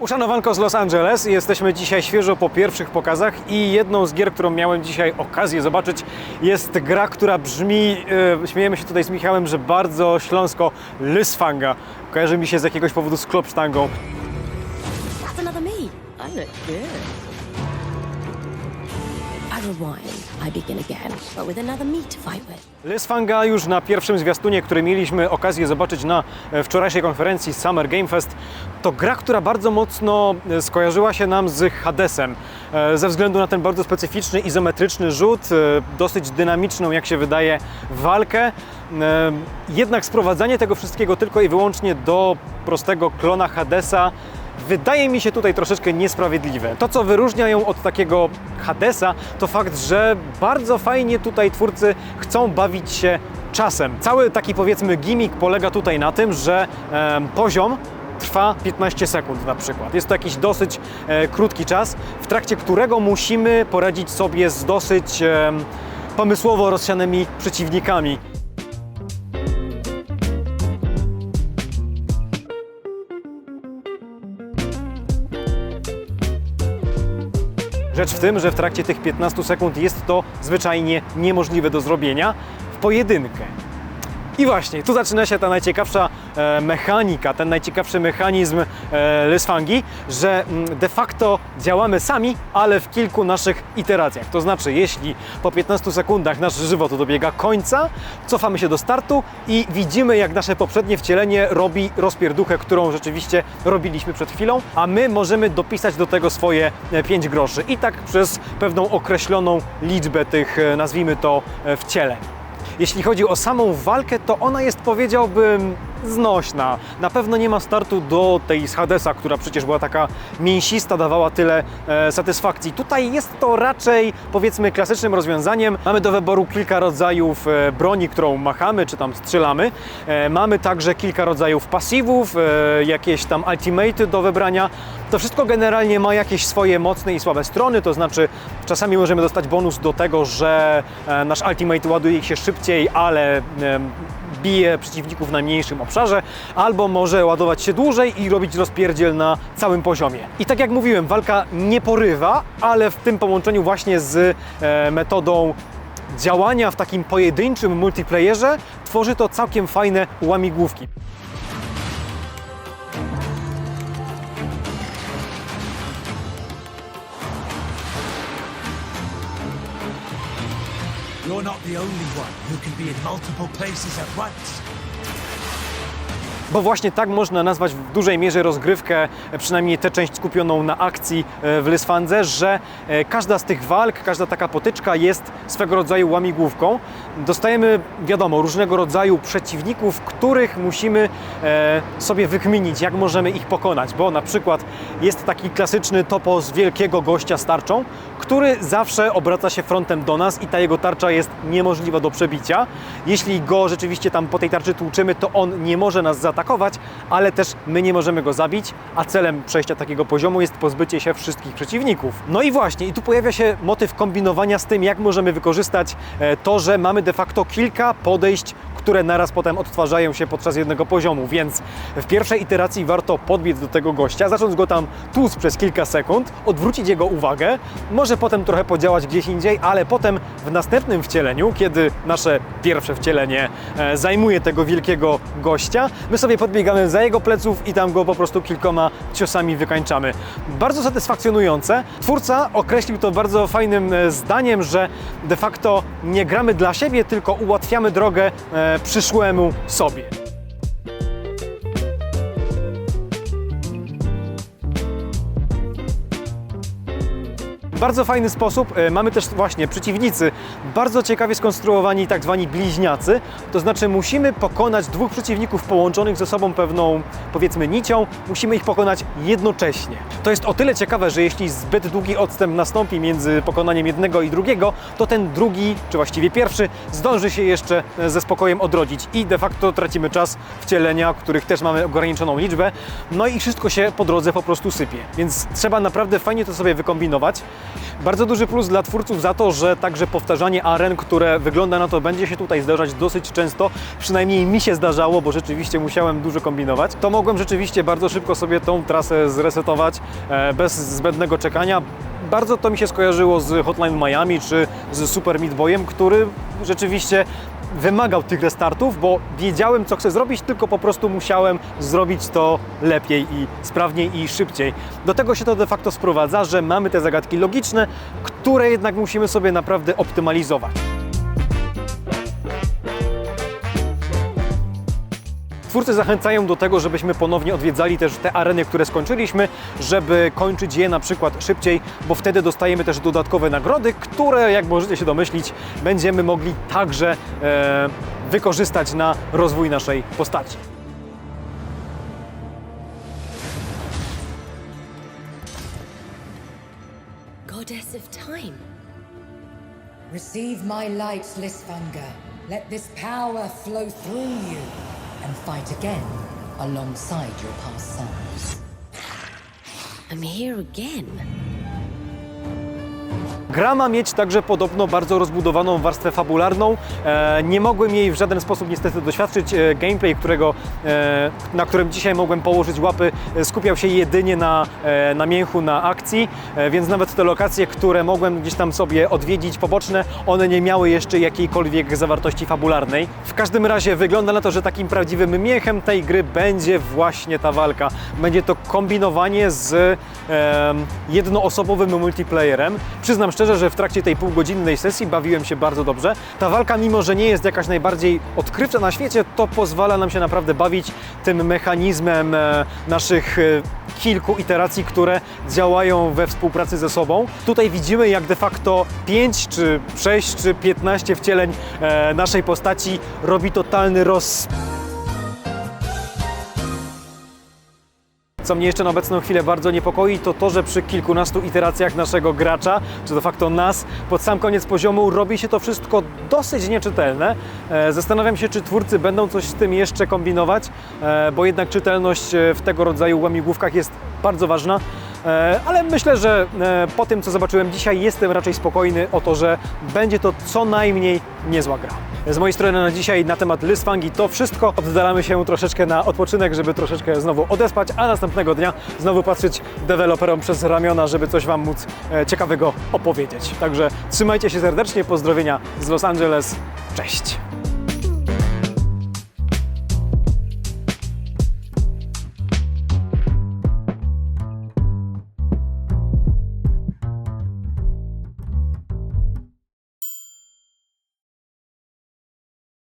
Uszanowanko z Los Angeles. Jesteśmy dzisiaj świeżo po pierwszych pokazach i jedną z gier, którą miałem dzisiaj okazję zobaczyć jest gra, która brzmi, e, śmiejemy się tutaj z Michałem, że bardzo śląsko Lysfanga. Kojarzy mi się z jakiegoś powodu z klopsztangą. That's another me. I look good. With. Lysfanga już na pierwszym zwiastunie, który mieliśmy okazję zobaczyć na e, wczorajszej konferencji Summer Game Fest, to gra, która bardzo mocno e, skojarzyła się nam z Hadesem. e, Ze względu na ten bardzo specyficzny, izometryczny rzut, dosyć dynamiczną, jak się wydaje, walkę. Jednak sprowadzanie tego wszystkiego tylko i wyłącznie do prostego klona Hadesa wydaje mi się tutaj troszeczkę niesprawiedliwe. To, co wyróżnia ją od takiego Hadesa, to fakt, że bardzo fajnie tutaj twórcy chcą bawić się czasem. Cały taki powiedzmy gimmick polega tutaj na tym, że em, poziom trwa 15 sekund na przykład. Jest to jakiś dosyć e, krótki czas, w trakcie którego musimy poradzić sobie z dosyć em, pomysłowo rozsianymi przeciwnikami. Rzecz w tym, że w trakcie tych 15 sekund jest to zwyczajnie niemożliwe do zrobienia w pojedynkę. I właśnie, tu zaczyna się ta najciekawsza mechanika, ten najciekawszy mechanizm e, Lysfangi, że mm, de facto działamy sami, ale w kilku naszych iteracjach. To znaczy, jeśli po 15 sekundach nasz żywot dobiega końca, cofamy się do startu i widzimy, jak nasze poprzednie wcielenie robi rozpierduchę, którą rzeczywiście robiliśmy przed chwilą, a my możemy dopisać do tego swoje 5 groszy. I tak przez pewną określoną liczbę tych, e, nazwijmy to, e, wcieleń. Jeśli chodzi o samą walkę, to ona jest powiedziałbym znośna. Na pewno nie ma startu do tej z Hadesa, która przecież była taka mięsista, dawała tyle e, satysfakcji. Tutaj jest to raczej powiedzmy klasycznym rozwiązaniem. Mamy do wyboru kilka rodzajów e, broni, którą machamy czy tam strzelamy. E, mamy także kilka rodzajów pasywów, e, jakieś tam ultimaty do wybrania. To wszystko generalnie ma jakieś swoje mocne i słabe strony, to znaczy czasami możemy dostać bonus do tego, że e, nasz ultimate ładuje się szybciej, ale em, bije przeciwników na mniejszym obszarze, albo może ładować się dłużej i robić rozpierdziel na całym poziomie. I tak jak mówiłem, walka nie porywa, ale w tym połączeniu właśnie z e, metodą działania w takim pojedynczym multiplayerze tworzy to całkiem fajne łamigłówki. You're not the only one who can be in multiple places at once. Bo właśnie tak można nazwać w dużej mierze rozgrywkę, przynajmniej tę część skupioną na akcji e, w Lysfandze, że e, każda z tych walk, każda taka potyczka jest swego rodzaju łamigłówką. Dostajemy, wiadomo, różnego rodzaju przeciwników, których musimy e, sobie wykminić, jak możemy ich pokonać, bo na przykład jest taki klasyczny topos wielkiego gościa z tarczą, który zawsze obraca się frontem do nas i ta jego tarcza jest niemożliwa do przebicia. Jeśli go rzeczywiście tam po tej tarczy tłuczymy, to on nie może nas zaatakować, ale też my nie możemy go zabić, a celem przejścia takiego poziomu jest pozbycie się wszystkich przeciwników. No i właśnie, i tu pojawia się motyw kombinowania z tym, jak możemy wykorzystać e, to, że mamy de facto kilka podejść, które naraz potem odtwarzają się podczas jednego poziomu, więc w pierwszej iteracji warto podbiec do tego gościa, zacząć go tam tłuc przez kilka sekund, odwrócić jego uwagę, może potem trochę podziałać gdzieś indziej, ale potem w następnym wcieleniu, kiedy nasze pierwsze wcielenie e, zajmuje tego wielkiego gościa, my sobie podbiegamy za jego pleców i tam go po prostu kilkoma ciosami wykańczamy. Bardzo satysfakcjonujące. Twórca określił to bardzo fajnym e, zdaniem, że de facto nie gramy dla siebie, tylko ułatwiamy drogę e, przyszłemu sobie. Bardzo fajny sposób. E, Mamy też właśnie przeciwnicy, bardzo ciekawie skonstruowani, tak zwani bliźniacy. To znaczy musimy pokonać dwóch przeciwników połączonych ze sobą pewną, powiedzmy, nicią. Musimy ich pokonać jednocześnie. To jest o tyle ciekawe, że jeśli zbyt długi odstęp nastąpi między pokonaniem jednego i drugiego, to ten drugi, czy właściwie pierwszy, zdąży się jeszcze e, ze spokojem odrodzić i de facto tracimy czas wcielenia, których też mamy ograniczoną liczbę. No i wszystko się po drodze po prostu sypie. Więc trzeba naprawdę fajnie to sobie wykombinować. Bardzo duży plus dla twórców za to, że także powtarzanie aren, które wygląda na to będzie się tutaj zdarzać dosyć często, przynajmniej mi się zdarzało, bo rzeczywiście musiałem dużo kombinować, to mogłem rzeczywiście bardzo szybko sobie tą trasę zresetować e, bez zbędnego czekania. Bardzo to mi się skojarzyło z Hotline Miami czy z Super Meat Boyem, który rzeczywiście wymagał tych restartów, bo wiedziałem, co chcę zrobić, tylko po prostu musiałem zrobić to lepiej i sprawniej i szybciej. Do tego się to de facto sprowadza, że mamy te zagadki logiczne, które jednak musimy sobie naprawdę optymalizować. Twórcy zachęcają do tego, żebyśmy ponownie odwiedzali też te areny, które skończyliśmy, żeby kończyć je na przykład szybciej, bo wtedy dostajemy też dodatkowe nagrody, które, jak możecie się domyślić, będziemy mogli także e, wykorzystać na rozwój naszej postaci. Goddess of time. Receive my light, Lisfanger. Let this power flow through you and fight again alongside your past selves. I'm here again. Gra ma mieć także podobno bardzo rozbudowaną warstwę fabularną. E, nie mogłem jej w żaden sposób niestety doświadczyć. E, gameplay, którego, e, na którym dzisiaj mogłem położyć łapy, skupiał się jedynie na, na mięchu, na akcji, więc nawet te lokacje, które mogłem gdzieś tam sobie odwiedzić poboczne, one nie miały jeszcze jakiejkolwiek zawartości fabularnej. W każdym razie wygląda na to, że takim prawdziwym miechem tej gry będzie właśnie ta walka. Będzie to kombinowanie z jednoosobowym multiplayerem. Przyznam szczerze, że w trakcie tej półgodzinnej sesji bawiłem się bardzo dobrze. Ta walka, mimo że nie jest jakaś najbardziej odkrywcza na świecie, to pozwala nam się naprawdę bawić tym mechanizmem e, naszych e, kilku iteracji, które działają we współpracy ze sobą. Tutaj widzimy, jak de facto 5 czy 6 czy 15 wcieleń e, naszej postaci robi totalny roz... Co mnie jeszcze na obecną chwilę bardzo niepokoi, to to, że przy kilkunastu iteracjach naszego gracza, czy de facto nas, pod sam koniec poziomu robi się to wszystko dosyć nieczytelne. E, Zastanawiam się, czy twórcy będą coś z tym jeszcze kombinować, e, bo jednak czytelność e, w tego rodzaju łamigłówkach jest bardzo ważna. Ale myślę, że po tym, co zobaczyłem dzisiaj, jestem raczej spokojny o to, że będzie to co najmniej niezła gra. Z mojej strony na dzisiaj na temat Lysfangi to wszystko. Oddalamy się troszeczkę na odpoczynek, żeby troszeczkę znowu odespać, a następnego dnia znowu patrzeć deweloperom przez ramiona, żeby coś Wam móc e, ciekawego opowiedzieć. Także trzymajcie się serdecznie, pozdrowienia z Los Angeles. Cześć!